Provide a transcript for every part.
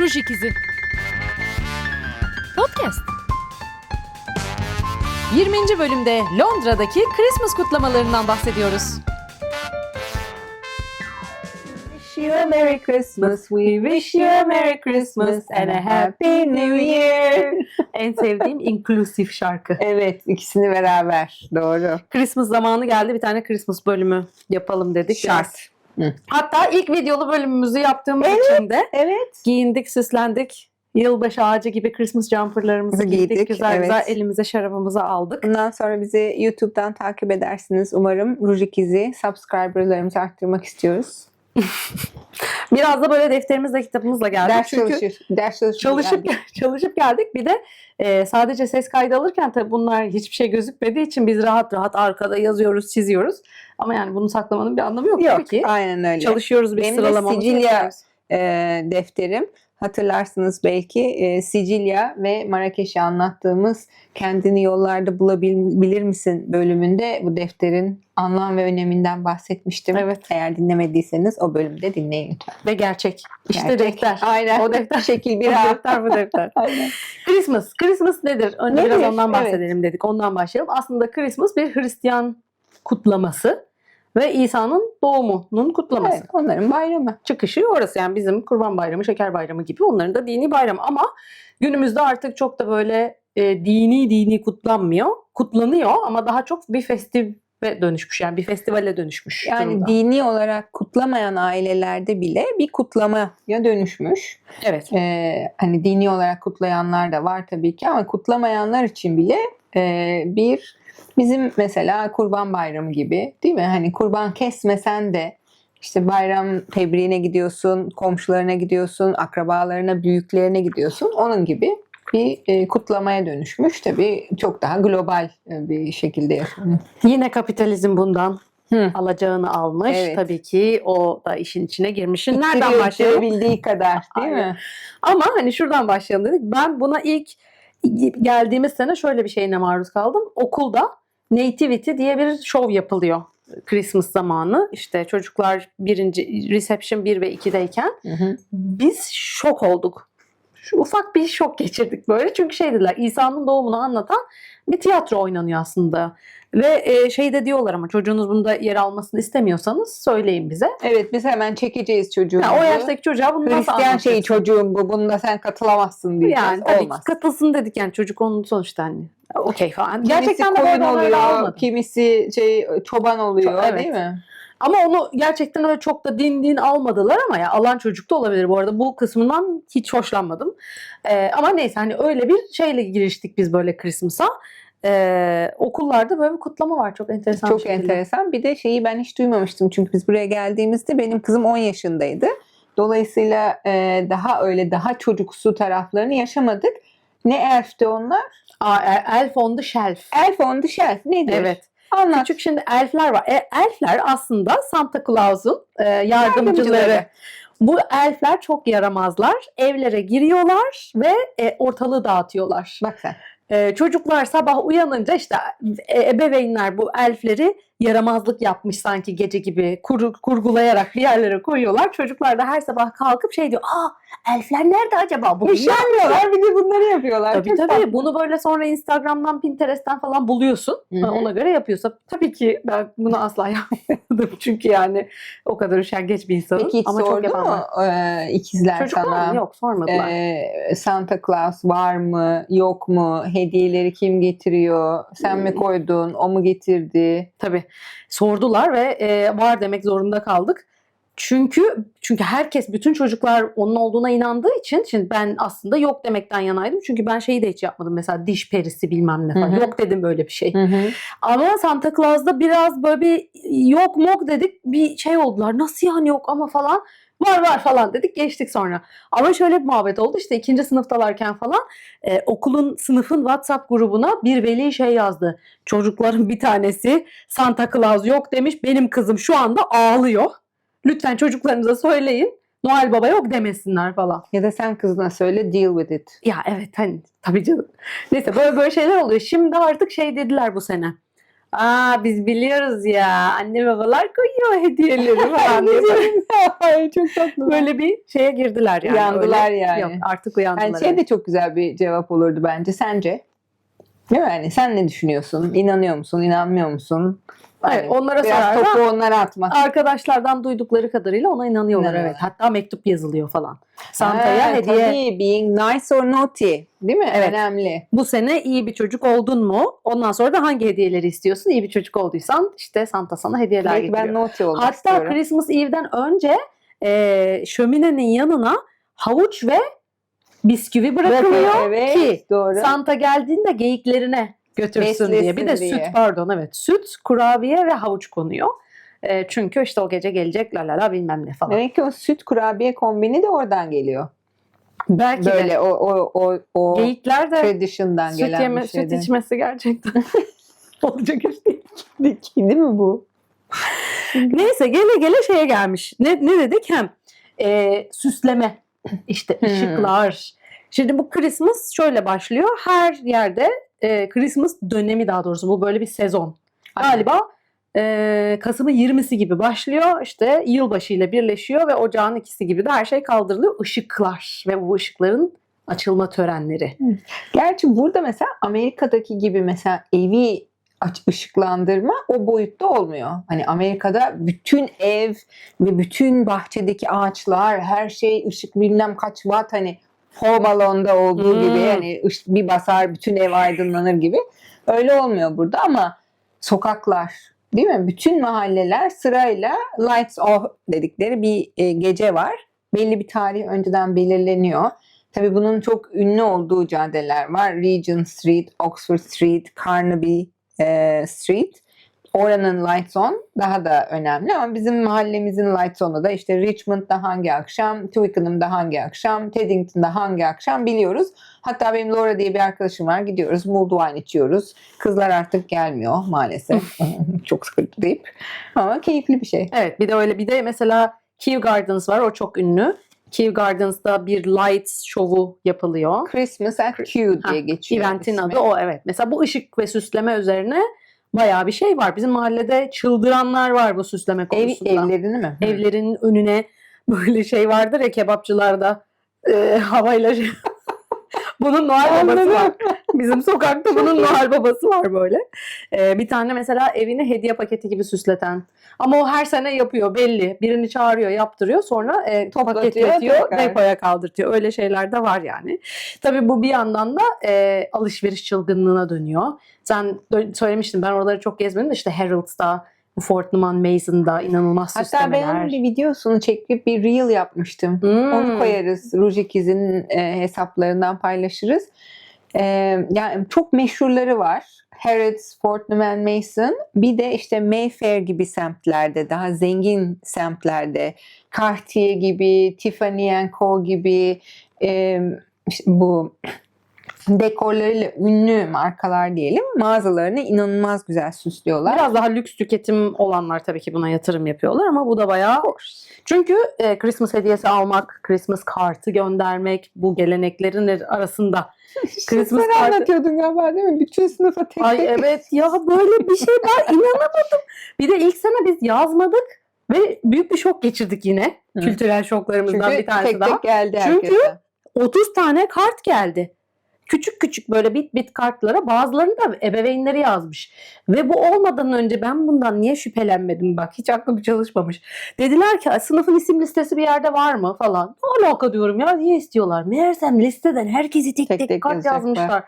Ruj İkizi. Podcast. 20. bölümde Londra'daki Christmas kutlamalarından bahsediyoruz. Wish you a Merry Christmas, we wish you a Merry Christmas and a Happy New Year. En sevdiğim inklusif şarkı. Evet, ikisini beraber. Doğru. Christmas zamanı geldi. Bir tane Christmas bölümü yapalım dedik. Şart. Hatta ilk videolu bölümümüzü yaptığımız için de Evet. giyindik, süslendik. Yılbaşı ağacı gibi Christmas jumperlarımızı giydik. Giydik, güzel evet. güzel elimize şarabımızı aldık. Bundan sonra bizi YouTube'dan takip edersiniz. Umarım Ruj İkizi subscriberlarımızı arttırmak istiyoruz. Biraz da böyle defterimizle kitabımızla geldik. Ders Çünkü çalışır. Ders çalışır. çalışıp çalışıp geldik. Bir de e, sadece ses kaydı alırken tabii bunlar hiçbir şey gözükmediği için biz rahat rahat arkada yazıyoruz, çiziyoruz. Ama yani bunu saklamanın bir anlamı yok, Yok, tabii ki. aynen öyle. Çalışıyoruz bir Benim de Sicilya- e, defterim. Hatırlarsınız belki e, Sicilya ve Marrakeş'i anlattığımız Kendini Yollarda Bulabilir Misin bölümünde bu defterin anlam ve öneminden bahsetmiştim. Evet. Eğer dinlemediyseniz o bölümde dinleyin lütfen. Ve gerçek. İşte Gerçek. defter. Aynen. O defter. Şekil bir defter bu defter. Aynen. Christmas. Christmas nedir? Önce Nedir? biraz ondan Evet. bahsedelim dedik. Ondan başlayalım. Aslında Christmas bir Hristiyan kutlaması ve İsa'nın doğumunun kutlaması. Evet, onların bayramı. Çıkışı orası yani bizim Kurban Bayramı, Şeker Bayramı gibi onların da dini bayramı ama günümüzde artık çok da böyle e, dini dini kutlanmıyor. Kutlanıyor ama daha çok bir festive dönüşmüş yani bir festivale dönüşmüş. Yani durumda. dini olarak kutlamayan ailelerde bile bir kutlamaya dönüşmüş. Evet. Ee, hani dini olarak kutlayanlar da var tabii ki ama kutlamayanlar için bile e, bir bizim mesela Kurban Bayramı gibi değil mi? Hani kurban kesmesen de işte bayram tebriğine gidiyorsun, komşularına gidiyorsun, akrabalarına, büyüklerine gidiyorsun. Onun gibi bir e, kutlamaya dönüşmüş. Tabii çok daha global e, bir şekilde yaşanıyor. Yine kapitalizm bundan Hı. alacağını almış. Evet. Tabii ki o da işin içine girmiş. Nereden başlayalım? ittirebildiği kadar değil mi? Ama hani şuradan başlayalım dedik. Ben buna ilk geldiğimiz sene şöyle bir şeyine maruz kaldım. Okulda Nativity diye bir şov yapılıyor. Christmas zamanı işte çocuklar birinci reception 1 ve 2'deyken Hı hı. biz şok olduk. Şu ufak bir şok geçirdik böyle. Çünkü şey dediler İsa'nın doğumunu anlatan bir tiyatro oynanıyor aslında. Ve e, şey de diyorlar ama çocuğunuz bunda yer almasını istemiyorsanız söyleyin bize. Evet biz hemen çekeceğiz çocuğumuzu. Ya o yaştaki çocuğa bunu nasıl Hristiyan şeyi anlatacaksın? çocuğum bu. Bunda sen katılamazsın diyeceğiz. Yani tabii Olmaz. katılsın dedik yani çocuk onun sonuçta hani okey falan. Kimisi Gerçekten de koyun böyle oluyor, olmadı. kimisi şey çoban oluyor Ço- evet. değil mi? Ama onu gerçekten öyle çok da din din almadılar ama ya alan çocuk da olabilir bu arada. Bu kısmından hiç hoşlanmadım. Ee, ama neyse hani öyle bir şeyle giriştik biz böyle Christmas'a. Ee, okullarda böyle bir kutlama var çok enteresan Çok şekilde. enteresan. Bir de şeyi ben hiç duymamıştım çünkü biz buraya geldiğimizde benim kızım 10 yaşındaydı. Dolayısıyla e, daha öyle daha çocuksu taraflarını yaşamadık. Ne elfti onlar? Aa, e- Elf on the Shelf. Elf on the shelf nedir? Evet. Anlat. Küçük şimdi elfler var. E, elfler aslında Santa Claus'un e, yardımcıları. Yardımcıları. Bu elfler çok yaramazlar. Evlere giriyorlar ve e, ortalığı dağıtıyorlar. Bak sen. E, çocuklar sabah uyanınca işte e, ebeveynler bu elfleri yaramazlık yapmış sanki gece gibi kur- kurgulayarak bir yerlere koyuyorlar. Çocuklar da her sabah kalkıp şey diyor. Aa elfler nerede acaba? Ne Üşenmiyorlar bir de bunları yapıyorlar. Tabii Çok tabii. tatlı. Bunu böyle sonra Instagram'dan, Pinterest'ten falan buluyorsun. Hı hı. Ona göre yapıyorsa tabii ki ben bunu asla yapmadım. Çünkü yani o kadar üşengeç bir insanım. Peki hiç Ama çok sordu yapan mu e, ikizler Çocuklar sana? mı? Yok sormadılar. Ee, Santa Claus var mı, yok mu? Hediyeleri kim getiriyor? Sen mi Hmm. koydun, o mu getirdi? Tabii. Sordular ve e, var demek zorunda kaldık. Çünkü çünkü herkes bütün çocuklar onun olduğuna inandığı için şimdi ben aslında yok demekten yanaydım. Çünkü ben şeyi de hiç yapmadım. Mesela diş perisi bilmem ne falan. Hı hı. Yok dedim böyle bir şey. Ama Santa Claus'da biraz böyle bir yok mok dedik bir şey oldular. Nasıl yani yok ama falan. Var var falan dedik geçtik sonra. Ama şöyle bir muhabbet oldu işte ikinci sınıftalarken falan e, okulun sınıfın WhatsApp grubuna bir veli şey yazdı. Çocukların bir tanesi Santa Claus yok demiş benim kızım şu anda ağlıyor. Lütfen çocuklarınıza söyleyin Noel Baba yok demesinler falan. Ya da sen kızına söyle deal with it. Ya evet hani tabii canım. Neyse böyle böyle şeyler oluyor. Şimdi artık şey dediler bu sene. Aa biz biliyoruz ya. Anne babalar koyuyor hediyeleri falan diye böyle, Ay çok tatlı. böyle bir şeye girdiler yani. Uyandılar yani. Yok artık uyandılar. Yani şey de çok güzel bir cevap olurdu bence. Sence? Değil mi? Yani sen ne düşünüyorsun? İnanıyor musun? İnanmıyor musun? Evet, Yani onlara biraz sorarlar. topu onlara atmak. Arkadaşlardan duydukları kadarıyla ona inanıyorlar evet. Hatta mektup yazılıyor falan. Santa'ya Ha, hediye. Tabii being nice or naughty. Değil mi? Evet. Önemli. Bu sene iyi bir çocuk oldun mu? Ondan sonra da hangi hediyeleri istiyorsun? İyi bir çocuk olduysan işte Santa sana hediyeler Belki ben getiriyor. naughty olmak Hatta istiyorum. Christmas Eve'den önce e, şöminenin yanına havuç ve bisküvi bırakılıyor evet, ki doğru. Santa geldiğinde geyiklerine götürsün Beslesin diye. Bir de diye. süt pardon evet. Süt, kurabiye ve havuç konuyor. E, çünkü işte o gece gelecek la la la bilmem ne falan. Demek ki o süt kurabiye kombini de oradan geliyor. Belki de Böyle o o o o geyikler de tradition'dan süt, gelen yeme, bir süt şeydi. içmesi gerçekten olacak iş değil. Değil mi bu? Neyse gele gele şeye gelmiş. Ne, ne dedik? Hem e, süsleme, işte Hmm. ışıklar. Şimdi bu Christmas şöyle başlıyor. Her yerde e, Christmas dönemi daha doğrusu bu böyle bir sezon. Galiba e, Kasım'ın 20'si gibi başlıyor. İşte yılbaşı ile birleşiyor ve ocağın ikisi gibi de her şey kaldırılıyor. Işıklar ve bu ışıkların açılma törenleri. Gerçi burada mesela Amerika'daki gibi mesela evi aç ışıklandırma o boyutta olmuyor. Hani Amerika'da bütün ev ve bütün bahçedeki ağaçlar her şey ışık bilmem kaç watt hani Home Alone'da olduğu Hmm. gibi ışık bir basar bütün ev aydınlanır gibi. Öyle olmuyor burada ama sokaklar değil mi? Bütün mahalleler sırayla lights off dedikleri bir e, gece var. Belli bir tarih önceden belirleniyor. Tabii bunun çok ünlü olduğu caddeler var. Regent Street, Oxford Street, Carnaby e, Street. Oranın lights on daha da önemli ama bizim mahallemizin lights on'u da işte Richmond'da hangi akşam, Twickenham'da hangi akşam, Teddington'da hangi akşam biliyoruz. Hatta benim Laura diye bir arkadaşım var. Gidiyoruz, mulled wine içiyoruz. Kızlar artık gelmiyor maalesef. çok sıkıntı deyip. Ama keyifli bir şey. Evet bir de öyle bir de mesela Kew Gardens var o çok ünlü. Kew Gardens'da bir lights şovu yapılıyor. Christmas at Q diye Ha, geçiyor. Eventin ismi. adı o evet. Mesela bu ışık ve süsleme üzerine bayağı bir şey var. Bizim mahallede çıldıranlar var bu süsleme Ev, konusunda. evlerini mi? Evlerin önüne böyle şey vardır ya kebapçılarda e, havayla şey- Bunun Noel babası var. Bizim sokakta bunun Noel babası var böyle. E, bir tane mesela evini hediye paketi gibi süsleten. Ama o her sene yapıyor belli. Birini çağırıyor, yaptırıyor. Sonra e, Toplatıyor, paketletiyor, tekrar. depoya kaldırtıyor. Öyle şeyler de var yani. Tabii bu bir yandan da e, alışveriş çılgınlığına dönüyor. Sen söylemiştin ben oraları çok gezmedim de işte Harrods'da, Fortnum Mason'da inanılmaz Hatta süslemeler. ben onun bir videosunu çekip bir reel yapmıştım. Hmm. Onu koyarız. Ruj ikizin e, hesaplarından paylaşırız. E, yani çok meşhurları var. Harrods, Fortnum and Mason. Bir de işte Mayfair gibi semtlerde, daha zengin semtlerde, Cartier gibi, Tiffany Co gibi e, işte bu dekorlarıyla ünlü markalar diyelim mağazalarını inanılmaz güzel süslüyorlar. Biraz daha lüks tüketim olanlar tabii ki buna yatırım yapıyorlar ama bu da bayağı Çünkü e, Christmas hediyesi almak, Christmas kartı göndermek bu geleneklerin arasında. Christmas Sen kartı- anlatıyordun galiba değil mi? Bütün sınıfa tek Ay tek evet ya böyle bir şey ben inanamadım. Bir de ilk sene biz yazmadık ve büyük bir şok geçirdik yine. Hı. Kültürel şoklarımızdan Çünkü bir tanesi tek daha. tek geldi Çünkü- herkese. 30 tane kart geldi. Küçük küçük böyle bit bit kartlara bazılarını da ebeveynleri yazmış. Ve bu olmadan önce ben bundan niye şüphelenmedim bak hiç aklım çalışmamış. Dediler ki sınıfın isim listesi bir yerde var mı falan. Ne alaka diyorum ya niye istiyorlar? Meğersem listeden herkesi tek tek, Tek tek kart yazacaklar. yazmışlar.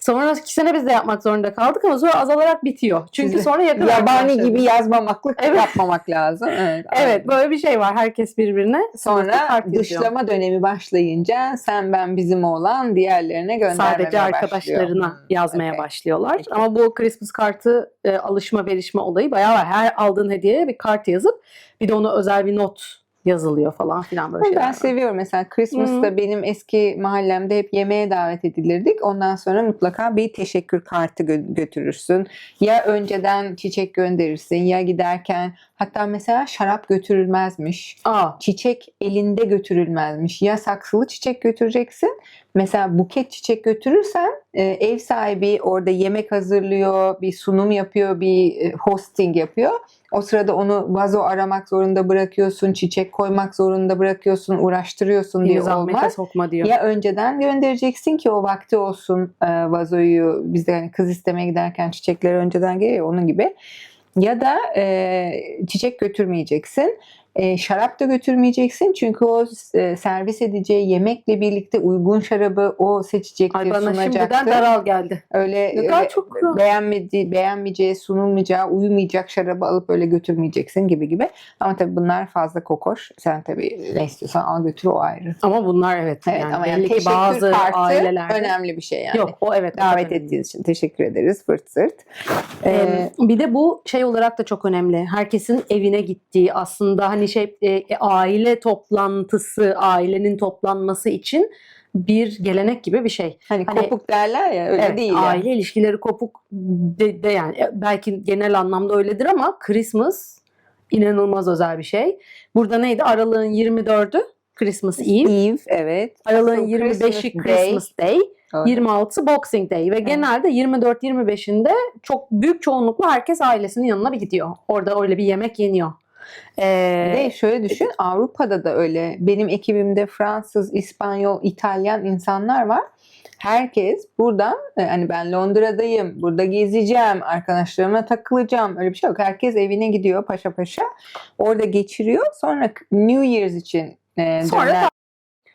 Sonra iki sene biz de yapmak zorunda kaldık ama sonra azalarak bitiyor. Çünkü Sizi sonra yakın Yabani gibi yazmamaklık Evet. yapmamak lazım. Evet. Evet böyle bir şey var. Herkes birbirine Sonra yazıyor. dışlama dönemi başlayınca sen ben bizim olan diğerlerine göndermeye sadece arkadaşlarına başlıyor. Hmm, yazmaya okey. başlıyorlar. Peki. Ama bu Christmas kartı e, alışma verişme olayı bayağı var. Her aldığın hediyeye bir kart yazıp bir de ona özel bir not yazılıyor falan filan böyle şeyler. Ben seviyorum mesela Christmas'ta benim eski mahallemde hep yemeğe davet edilirdik. Ondan sonra mutlaka bir teşekkür kartı gö- götürürsün. Ya önceden çiçek gönderirsin ya giderken hatta mesela şarap götürülmezmiş. Aa, Çiçek elinde götürülmezmiş. Ya saksılı çiçek götüreceksin. Mesela buket çiçek götürürsen e, ev sahibi orada yemek hazırlıyor, bir sunum yapıyor, bir e, hosting yapıyor. O sırada onu vazo aramak zorunda bırakıyorsun, çiçek koymak zorunda bırakıyorsun, uğraştırıyorsun diye olmaz. sokma diyor. Ya önceden göndereceksin ki o vakti olsun e, vazoyu biz de hani kız istemeye giderken çiçekler önceden geliyor onun gibi. Ya da e, çiçek götürmeyeceksin. E, şarap da götürmeyeceksin çünkü o e, servis edeceği yemekle birlikte uygun şarabı o seçecektir, Ay bana şimdiden sunacaktır. daral geldi. Öyle, Ne kadar çok kral. beğenmedi, beğenmeyeceği, sunulmayacağı, uyumayacak şarabı alıp öyle götürmeyeceksin gibi gibi. Ama tabii bunlar fazla kokoş. Sen tabii ne istiyorsan al götür o ayrı. Ama bunlar evet. Evet yani ama yani teşekkür bazı kartı ailelerde. önemli bir şey yani. Yok o evet. Davet önemli. ettiğiniz için teşekkür ederiz fırt sırt. Ee, Ee, bir de bu şey olarak da çok önemli. Herkesin evine gittiği aslında hani şey e, e, aile toplantısı, ailenin toplanması için bir gelenek gibi bir şey. hani, hani- kopuk derler ya öyle Evet, değil. yani. aile ilişkileri kopuk de, de yani e, belki genel anlamda öyledir ama Christmas inanılmaz özel bir şey. Burada neydi? Aralığın 24'ü Christmas Eve. Eve evet. Aralığın Asıl 25'i Christmas Day. Day. 26 Boxing Day ve genelde 24-25'inde çok büyük çoğunlukla herkes ailesinin yanına bir gidiyor. Orada öyle bir yemek yeniyor. Ee, de şöyle düşün Avrupa'da da öyle. Benim ekibimde Fransız, İspanyol, İtalyan insanlar var. Herkes buradan e, hani ben Londra'dayım, burada gezeceğim, arkadaşlarımla takılacağım. Öyle bir şey yok. Herkes evine gidiyor paşa paşa. Orada geçiriyor. Sonra New Year's için e, Sonra döner.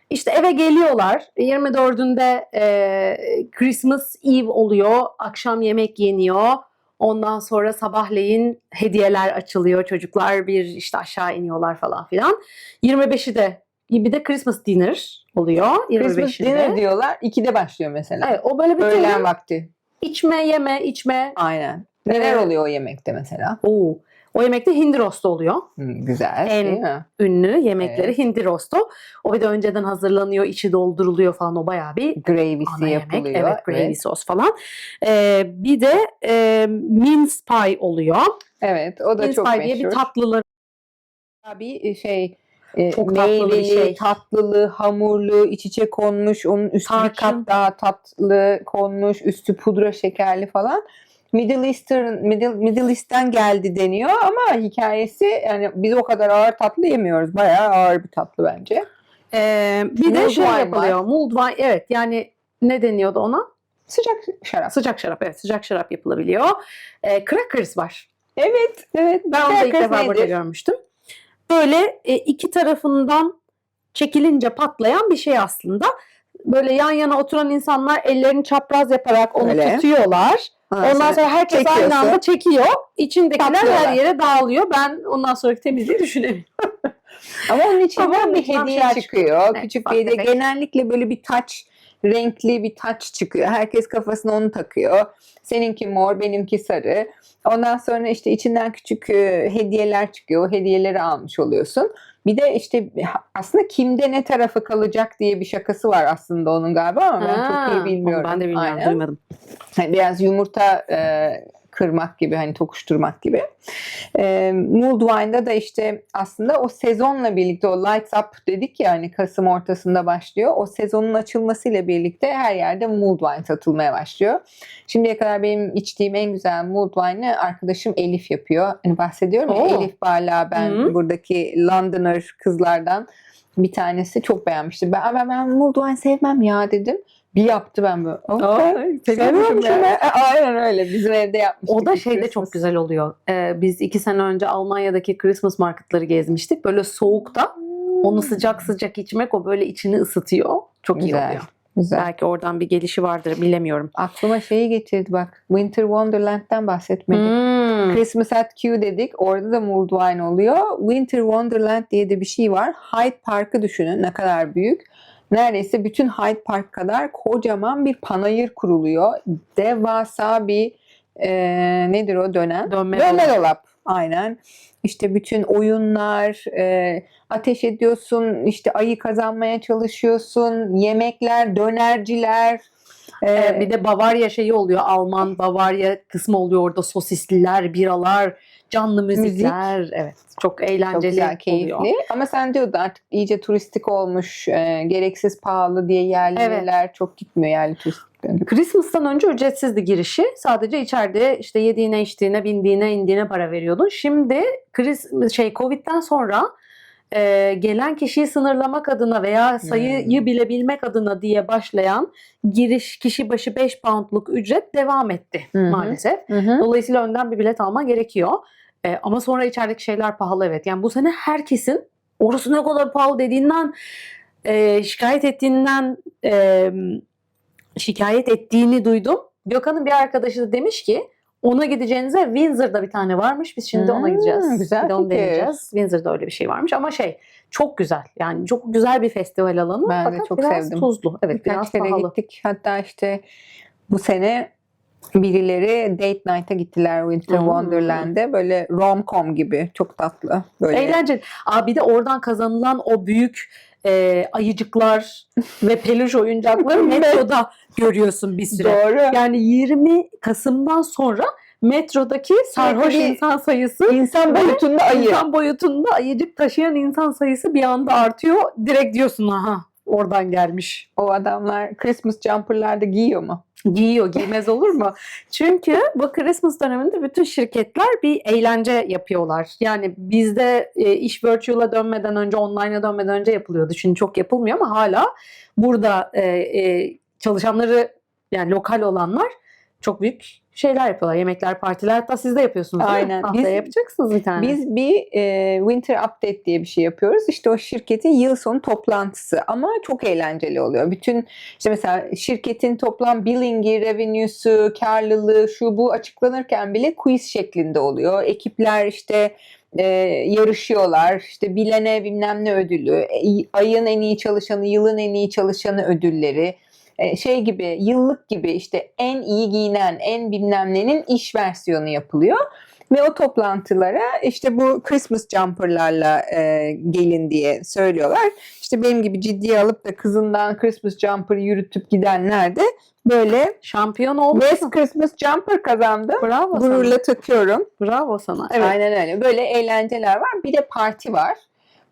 işte eve geliyorlar. 24'ünde e, Christmas Eve oluyor. Akşam yemek yeniyor. Ondan sonra sabahleyin hediyeler açılıyor. Çocuklar bir işte aşağı iniyorlar falan filan. 25'i de bir de Christmas dinner oluyor. Christmas 25'inde. dinner diyorlar. 2'de başlıyor mesela. Evet, o böyle bir Öğlen vakti. içme yeme içme. Aynen. Neler Evet. oluyor o yemekte mesela? Oo. O yemekte hindi rostu oluyor. Hı, güzel En-? Ünlü yemekleri Evet. hindi rostu. O bir de önceden hazırlanıyor, içi dolduruluyor falan o bayağı bir Gravy'si ana yemek. yapılıyor. Evet, gravy sos falan. Ee, bir de e, mince pie oluyor. Evet, o da mince çok pie diye meşhur. bir tatlıları bir şey e, Çok tatlı bir meyveli, şey. tatlılı, hamurlu, iç içe konmuş, onun üstü bir Tarçın. kat daha tatlı konmuş, üstü pudra şekerli falan. Middle Eastern, Middle, Middle East'ten geldi deniyor ama hikayesi yani biz o kadar ağır tatlı yemiyoruz. Bayağı ağır bir tatlı bence. Ee, bir de Mulled şey yapılıyor. Wine evet yani ne deniyordu ona? Sıcak şarap. Sıcak şarap evet sıcak şarap yapılabiliyor. Ee, crackers var. Evet, evet. Ben onu da ilk defa burada nedir? görmüştüm. Böyle e, iki tarafından çekilince patlayan bir şey aslında. Böyle yan yana oturan insanlar ellerini çapraz yaparak onu Öyle. tutuyorlar. Ondan sonra herkes çekiyorsun. aynı anda çekiyor. İçindekiler Patlıyorlar. her yere dağılıyor. Ben ondan sonraki temizliği düşünemiyorum. Ama onun Ama bir hediye çıkıyor. Evet, Küçük bir hediye. Genellikle böyle bir taç, renkli bir taç çıkıyor. Herkes kafasına onu takıyor. Seninki mor, benimki sarı. Ondan sonra işte içinden küçük e, hediyeler çıkıyor. O hediyeleri almış oluyorsun. Bir de işte aslında kimde ne tarafı kalacak diye bir şakası var aslında onun galiba ama ben Ha, çok iyi bilmiyorum. Ben de bilmiyorum, Aynen. duymadım. Hani biraz yumurta e, kırmak gibi hani tokuşturmak gibi. E, Mulled Wine'da da işte aslında o sezonla birlikte o Lights Up dedik ya hani Kasım ortasında başlıyor. O sezonun açılmasıyla birlikte her yerde Mulled Wine satılmaya başlıyor. Şimdiye kadar benim içtiğim en güzel Mulled Wine'ı arkadaşım Elif yapıyor. Hani bahsediyorum ya Oo. Elif Bala ben Hı. buradaki Londoner kızlardan bir tanesi çok beğenmişti. Ben, ben, ben Mulled Wine sevmem ya dedim. Bir yaptı ben böyle. "Okay, Seviyormuşum ya. Aynen öyle. Bizim evde yapmıştık. O da şeyde Christmas. çok güzel oluyor. Ee, biz iki sene önce Almanya'daki Christmas marketları gezmiştik. Böyle soğukta onu sıcak sıcak içmek o böyle içini ısıtıyor. Çok iyi Güzel. oluyor. Güzel. Belki oradan bir gelişi vardır bilemiyorum. Aklıma şeyi getirdi bak. Winter Wonderland'den bahsetmedik. Hmm. Christmas at Q dedik. Orada da mulled wine oluyor. Winter Wonderland diye de bir şey var. Hyde Park'ı düşünün ne kadar büyük. Neredeyse bütün Hyde Park kadar kocaman bir panayır kuruluyor. Devasa bir e, nedir o dönen? Dönme Dönme dolap. dolap. Aynen. İşte bütün oyunlar, e, ateş ediyorsun, işte ayı kazanmaya çalışıyorsun, yemekler, dönerciler. Ee, bir de Bavarya şeyi oluyor. Alman Bavarya kısmı oluyor orada. Sosisliler, biralar, canlı müzikler. Evet. Çok çok eğlenceli güzel, keyifli. oluyor. Ama sen diyordun artık iyice turistik olmuş, e, gereksiz pahalı diye yerliler çok gitmiyor yerli turistler. Christmas'tan önce ücretsizdi girişi. Sadece içeride işte yediğine, içtiğine, bindiğine, indiğine para veriyordun. Şimdi Chris, şey Covid'den sonra e, gelen kişiyi sınırlamak adına veya sayıyı Hmm. bilebilmek adına diye başlayan giriş kişi başı 5 poundluk ücret devam etti Hı hı. maalesef. Hı hı. Dolayısıyla önden bir bilet alman gerekiyor. E, ama sonra içerideki şeyler pahalı evet. Yani bu sene herkesin orası ne kadar pahalı dediğinden e, şikayet ettiğinden e, şikayet ettiğini duydum. Gökhan'ın bir arkadaşı da demiş ki ona gideceğinize Windsor'da bir tane varmış. Biz şimdi ona Hmm, gideceğiz. güzel bir de onu deneyeceğiz. Windsor'da öyle bir şey varmış ama şey çok güzel. Yani çok güzel bir festival alanı. Ben de fakat çok biraz sevdim. tuzlu. Evet Birkaç biraz kere pahalı. gittik. Hatta işte bu sene birileri date night'a gittiler Winter Hmm. Wonderland'e. Böyle rom-com gibi. Çok tatlı. Böyle Eğlenceli. Aa, bir de oradan kazanılan o büyük e, ayıcıklar ve peluş oyuncakları metroda görüyorsun bir süre. Doğru. Yani 20 Kasım'dan sonra metrodaki sarhoş bir insan sayısı İnsan boyutunda ayı. insan boyutunda ayıcık taşıyan insan sayısı bir anda artıyor. Direkt diyorsun aha oradan gelmiş. O adamlar Christmas jumper'larda giyiyor mu? Giyiyor giymez olur mu? Çünkü bu Christmas döneminde bütün şirketler bir eğlence yapıyorlar. Yani bizde e, iş virtual'a dönmeden önce, online'a dönmeden önce yapılıyordu. Şimdi çok yapılmıyor ama hala burada e, e, çalışanları yani lokal olanlar çok büyük şeyler yapıyorlar. Yemekler, partiler hatta siz de yapıyorsunuz değil mi? Aynen. Haftaya Biz- yapacaksınız bir tane. Biz bir e, Winter Update diye bir şey yapıyoruz. İşte o şirketin yıl sonu toplantısı ama çok eğlenceli oluyor. Bütün işte mesela şirketin toplam billing'i, revenue'su, karlılığı, şu bu açıklanırken bile quiz şeklinde oluyor. Ekipler işte e, yarışıyorlar. İşte bilene bilmem ne ödülü, e, ayın en iyi çalışanı, yılın en iyi çalışanı ödülleri. E, şey gibi yıllık gibi işte en iyi giyinen, en bilmem nenin iş versiyonu yapılıyor. Ve o toplantılara işte bu Christmas jumper'larla e, gelin diye söylüyorlar. İşte benim gibi ciddiye alıp da kızından Christmas jumper'ı yürütüp gidenler de böyle Şampiyon oldun. Best Christmas jumper kazandı. Bravo sana. Gururla takıyorum. Bravo sana. Evet. Aynen öyle. Böyle eğlenceler var. Bir de parti var.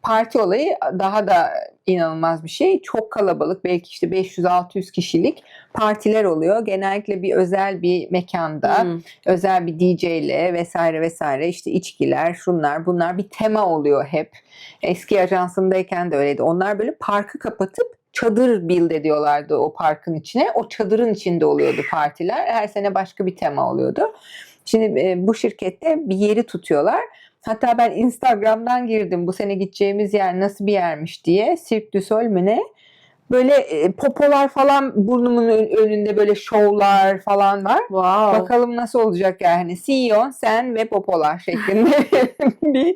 Parti olayı daha da inanılmaz bir şey. Çok kalabalık. Belki işte 500-600 kişilik partiler oluyor. Genellikle bir özel bir mekanda Hmm. özel bir DJ ile vesaire vesaire işte içkiler şunlar bunlar bir tema oluyor hep. Eski ajansındayken de öyleydi. Onlar böyle parkı kapatıp çadır build ediyorlardı o parkın içine. O çadırın içinde oluyordu partiler. Her sene başka bir tema oluyordu. Şimdi e, bu şirkette bir yeri tutuyorlar. Hatta ben Instagram'dan girdim bu sene gideceğimiz yer nasıl bir yermiş diye. Cirque du Soleil mi ne? Böyle e, popolar falan burnumun ön- önünde böyle şovlar falan var. Wow. Bakalım nasıl olacak yani. CEO, sen ve popolar şeklinde bir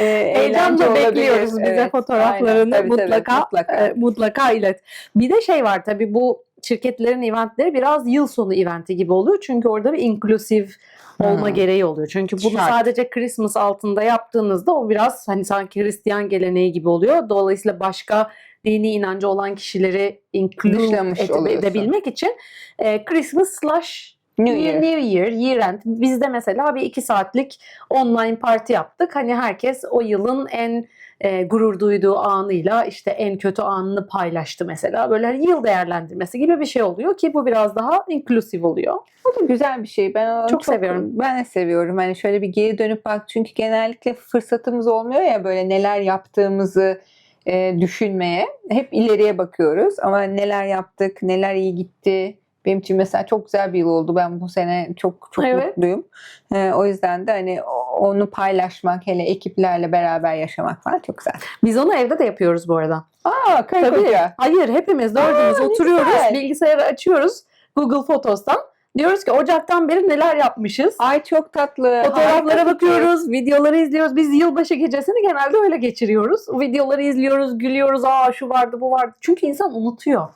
e, eğlence Heyecanla olabilir. bekliyoruz bize Evet, fotoğraflarını aynen. Tabii, tabii, mutlaka, mutlaka. e, mutlaka ilet. Bir de şey var tabii bu şirketlerin eventleri biraz yıl sonu eventi gibi oluyor. Çünkü orada bir inklusif olma Hmm. gereği oluyor. Çünkü bunu Şart. sadece Christmas altında yaptığınızda o biraz hani sanki Hristiyan geleneği gibi oluyor. Dolayısıyla başka dini inancı olan kişileri include edebilmek için e, Christmas slash New Year. New Year, Year End. Bizde mesela bir iki saatlik online parti yaptık. Hani herkes o yılın en e, gurur duyduğu anıyla işte en kötü anını paylaştı mesela. Böyle hani yıl değerlendirmesi gibi bir şey oluyor ki bu biraz daha inklusif oluyor. O da güzel bir şey. Ben onu Çok seviyorum. Ben de seviyorum. Hani şöyle bir geri dönüp bak çünkü genellikle fırsatımız olmuyor ya böyle neler yaptığımızı e, düşünmeye. Hep ileriye bakıyoruz ama neler yaptık, neler iyi gitti. Benim için mesela çok güzel bir yıl oldu. Ben bu sene çok çok Evet. mutluyum. E, o yüzden de hani o- onu paylaşmak, hele ekiplerle beraber yaşamak falan çok güzel. Biz onu evde de yapıyoruz bu arada. Aa, karı Tabii. koca. Hayır hepimiz dördümüz ne oturuyoruz. güzel. Bilgisayarı açıyoruz Google Photos'tan. Diyoruz ki Ocak'tan beri neler yapmışız. Ay çok tatlı. Fotoğraflara bakıyoruz, videoları izliyoruz. Biz yılbaşı gecesini genelde öyle geçiriyoruz. Videoları izliyoruz, gülüyoruz. Aa şu vardı, bu vardı. Çünkü insan unutuyor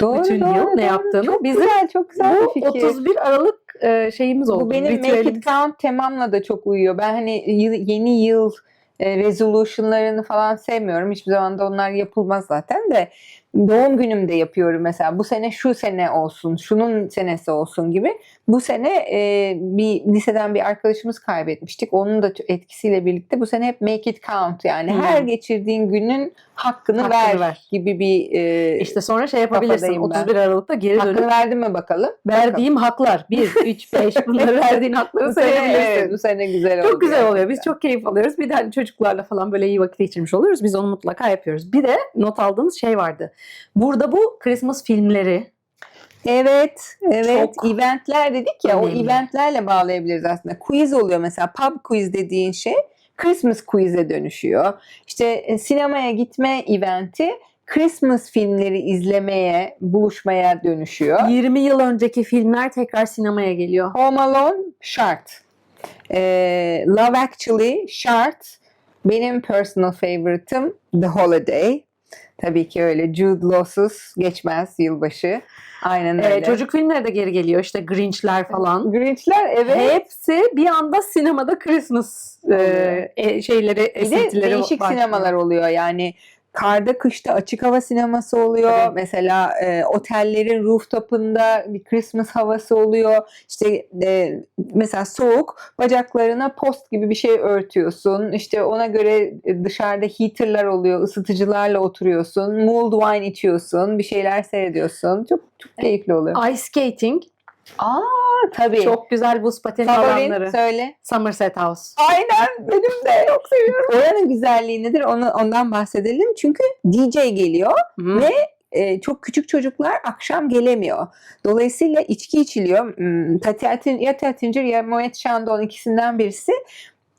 Doğru, bütün doğru, yıl ne doğru. yaptığını. Çok Bizim güzel, çok güzel bu bir fikir. 31 Aralık e, şeyimiz oldu. Bu benim Make ritüelimiz. It Count temamla da çok uyuyor. Ben hani yıl- yeni yıl e, resolution'larını falan sevmiyorum. Hiçbir zaman da onlar yapılmaz zaten de. Doğum günümde yapıyorum mesela. Bu sene şu sene olsun, şunun senesi olsun gibi. Bu sene e, bir liseden bir arkadaşımız kaybetmiştik. Onun da etkisiyle birlikte bu sene hep Make It Count yani Hmm. her geçirdiğin günün hakkını, Hakkını ver, ver. gibi bir e, İşte sonra şey yapabilirsin. Kafadayım ben. 31 Aralık'ta geri hakkını dönüp verdin mi bakalım? verdiğim haklar 1, 3, 5 bunları verdiğin hakları sayabilirsin. evet, bu sene güzel oldu. Çok güzel oluyor. Biz çok keyif alıyoruz. Bir de hani çocuklarla falan böyle iyi vakit geçirmiş oluyoruz. Biz onu mutlaka yapıyoruz. Bir de not aldığımız şey vardı. Burada bu Christmas filmleri Evet, evet. Çok eventler dedik ya, o önemli. eventlerle bağlayabiliriz aslında. Quiz oluyor mesela, pub quiz dediğin şey Christmas quiz'e dönüşüyor. İşte e, sinemaya gitme eventi Christmas filmleri izlemeye, buluşmaya dönüşüyor. 20 yıl önceki filmler tekrar sinemaya geliyor. Home Alone şart. Ee, Love Actually şart. Benim personal favorite'ım The Holiday. Tabii ki öyle. Jude Law'suz geçmez yılbaşı. Aynen öyle. Ee, çocuk filmleri de geri geliyor. İşte Grinch'ler falan. Grinch'ler evet. Hepsi bir anda sinemada Christmas e, e, şeyleri, Bir de esintileri değişik başlıyor. sinemalar oluyor. Yani karda kışta açık hava sineması oluyor. Evet. Mesela e, otellerin rooftop'ında bir Christmas havası oluyor. İşte e, mesela soğuk bacaklarına post gibi bir şey örtüyorsun. İşte ona göre e, dışarıda heater'lar oluyor. ısıtıcılarla oturuyorsun. Mulled wine içiyorsun. Bir şeyler seyrediyorsun. Çok çok keyifli oluyor. Ice skating. Aa tabii. Çok güzel buz pateni alanları. söyle. Somerset House. Aynen benim de çok seviyorum. Oranın güzelliği nedir onu ondan bahsedelim. Çünkü DJ geliyor. Hı. Ve e, çok küçük çocuklar akşam gelemiyor. Dolayısıyla içki içiliyor. Hmm, Tatiatin, ya Tatincir ya Moet Chandon ikisinden birisi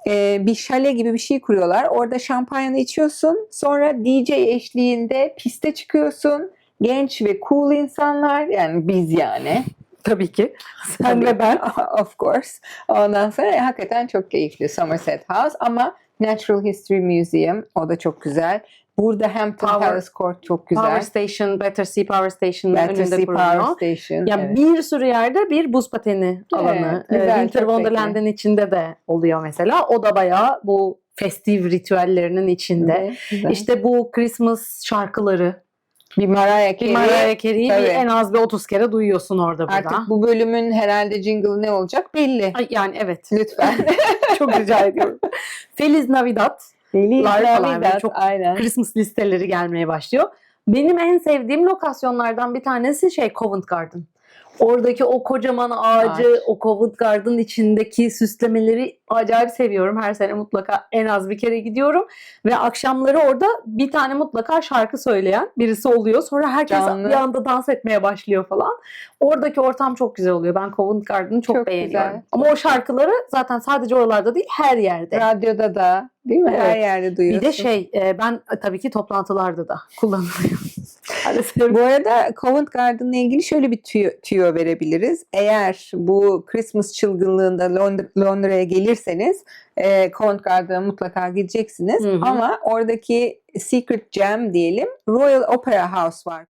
e, bir şale gibi bir şey kuruyorlar. Orada şampanyanı içiyorsun. Sonra DJ eşliğinde piste çıkıyorsun. Genç ve cool insanlar yani biz yani. Tabii ki. Sen Tabii. ve ben. of course. Ondan sonra e, hakikaten çok keyifli Somerset House ama Natural History Museum o da çok güzel. Burada Hampton Power- Palace Court çok güzel. Power Station, Battersea Power Station'ın önünde Battersea kuruluyor. Power Station. Yani evet. bir sürü yerde bir buz pateni alanı. Ee, güzel, Winter Wonderland'in içinde de oluyor mesela. O da bayağı bu festif ritüellerinin içinde. Evet, güzel. İşte bu Christmas şarkıları. Bir Mariah Bir Carey. Mariah Carey'i bir en az bir 30 kere duyuyorsun orada burada. Artık bu bölümün herhalde jingle ne olacak belli. Ay, yani evet. Lütfen. Çok rica ediyorum. Feliz Navidad. Feliz Navidad, çok Aynen. Christmas listeleri gelmeye başlıyor. Benim en sevdiğim lokasyonlardan bir tanesi şey Covent Garden. Oradaki o kocaman ağacı, Ağaç. o Covent Garden içindeki süslemeleri acayip seviyorum. Her sene mutlaka en az bir kere gidiyorum. Ve akşamları orada bir tane mutlaka şarkı söyleyen birisi oluyor. Sonra herkes Canlı. bir anda dans etmeye başlıyor falan. Oradaki ortam çok güzel oluyor. Ben Covent Garden'ı çok, Çok beğeniyorum. güzel. Ama o şarkıları zaten sadece oralarda değil her yerde. Radyoda da değil mi? Her Evet. yerde duyuyorsun. Bir de şey e, ben tabii ki toplantılarda da kullanılıyor. Bu arada Covent Garden'la ilgili şöyle bir tüyo, tüyo verebiliriz. Eğer bu Christmas çılgınlığında Lond- Londra'ya gelirseniz e, Covent Garden'a mutlaka gideceksiniz. Hı hı. Ama oradaki Secret Gem diyelim Royal Opera House var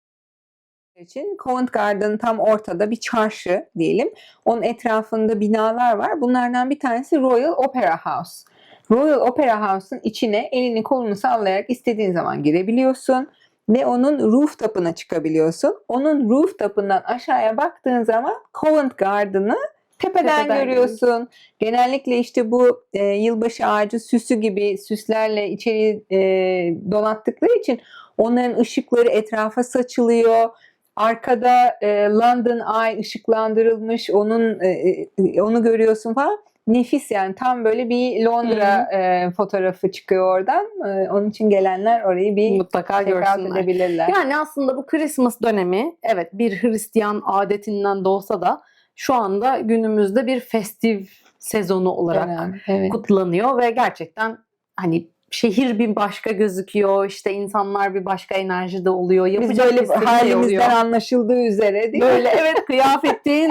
için Covent Garden tam ortada bir çarşı diyelim. Onun etrafında binalar var. Bunlardan bir tanesi Royal Opera House. Royal Opera House'un içine elini kolunu sallayarak istediğin zaman girebiliyorsun ve onun rooftop'una çıkabiliyorsun. Onun rooftop'undan aşağıya baktığın zaman Covent Garden'ı tepeden, Tepeden görüyorsun. Genellikle işte bu e, yılbaşı ağacı süsü gibi süslerle içeri e, donattıkları için onların ışıkları etrafa saçılıyor. Arkada e, London Eye ışıklandırılmış. Onun e, e, onu görüyorsun falan. Nefis yani tam böyle bir Londra e, fotoğrafı çıkıyor oradan. E, onun için gelenler orayı bir Mutlaka görsünler. edebilirler. Yani aslında bu Christmas dönemi evet bir Hristiyan adetinden doğsa da şu anda günümüzde bir festif sezonu olarak Önemli, evet. kutlanıyor ve gerçekten hani şehir bir başka gözüküyor işte insanlar bir başka enerjide oluyor Biz yapacak böyle bir sürü şey halimizden oluyor. anlaşıldığı üzere değil mi? Böyle evet kıyafetin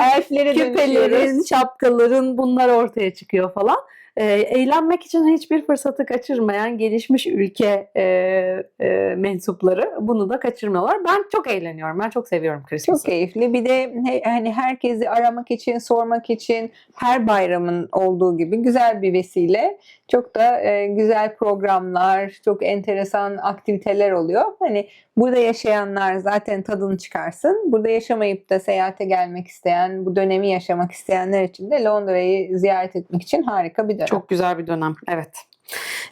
küpelerin, dönüşüyoruz. şapkaların bunlar ortaya çıkıyor falan. Ee, eğlenmek için hiçbir fırsatı kaçırmayan gelişmiş ülke e, e, mensupları bunu da kaçırmıyorlar. Ben çok eğleniyorum. Ben çok seviyorum Christmas'ı. Çok keyifli. Bir de hani herkesi aramak için, sormak için her bayramın olduğu gibi güzel bir vesile. Çok da e, güzel programlar, çok enteresan aktiviteler oluyor. Hani burada yaşayanlar zaten tadını çıkarsın. Burada yaşamayıp da seyahate gelmek isteyen, bu dönemi yaşamak isteyenler için de Londra'yı ziyaret etmek için harika bir dönem. Çok güzel bir dönem. Evet.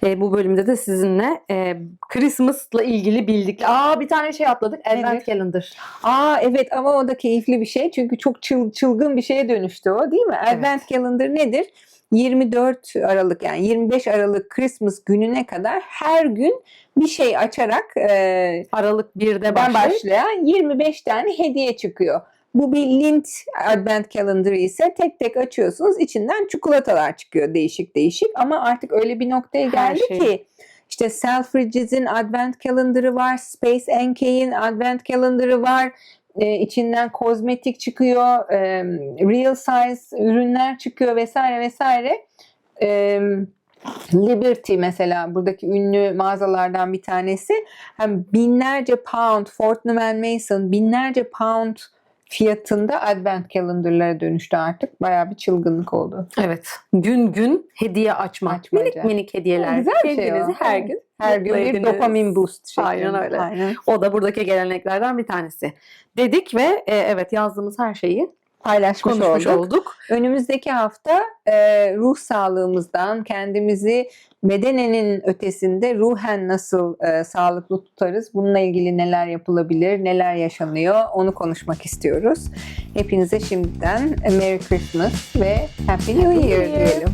E, bu bölümde de sizinle e, Christmas'la ilgili bildik. Aa bir tane şey atladık. Advent Nedir? Calendar. Aa evet ama o da keyifli bir şey. Çünkü çok çıl- çılgın bir şeye dönüştü o değil mi? Evet. Advent Calendar nedir? 24 Aralık yani 25 Aralık Christmas gününe kadar her gün bir şey açarak e, Aralık 1'de ben başlayıp başlayan 25 tane hediye çıkıyor. Bu bir Lindt Advent Calendar ise tek tek açıyorsunuz. içinden çikolatalar çıkıyor değişik değişik. Ama artık öyle bir noktaya geldi şey. ki işte Selfridges'in Advent Calendar'ı var. Space NK'in Advent Calendar'ı var. Ee, içinden kozmetik çıkıyor. e, real size ürünler çıkıyor vesaire vesaire. Ee, Liberty mesela buradaki ünlü mağazalardan bir tanesi. Hem binlerce pound Fortnum Mason binlerce pound fiyatında advent calendar'lara dönüştü artık. Bayağı bir çılgınlık oldu. evet gün gün hediye açmak. Açmaca. Minik minik hediyeler. Güzel bir şey o. Her gün Her gün bir dopamin boost şeklinde. Aynen öyle. Aynen. O da buradaki geleneklerden bir tanesi. Dedik ve e, evet yazdığımız her şeyi Paylaşmış konuşmuş olduk. olduk. Önümüzdeki hafta e, ruh sağlığımızdan kendimizi bedenenin ötesinde ruhen nasıl e, sağlıklı tutarız? Bununla ilgili neler yapılabilir, neler yaşanıyor onu konuşmak istiyoruz. Hepinize şimdiden Merry Christmas ve Happy New Year New Year. diyelim.